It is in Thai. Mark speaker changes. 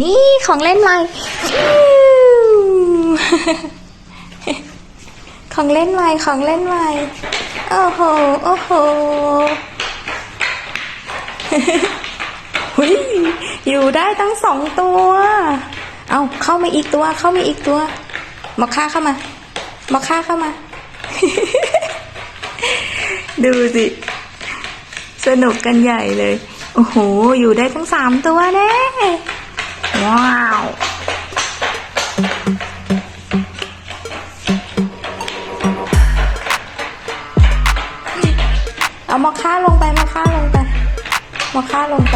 Speaker 1: นี่ของเล่นใหม่ของเล่นใหม่ของเล่นใหม่โอ้โหโอ้โหหุยอยู่ได้ทั้งสองตัว เอาเข้ามาอีกตัว เข้ามาอีกตัวมาค่าเข้ามามาค่าเข้ามา ดูสิ สนุกกันใหญ่เลย โอ้โห อยู่ได้ทั้งสามตัวแน่ ว้าวเอามาค่าลงไปมาค่าลงไปมาค่าลงไป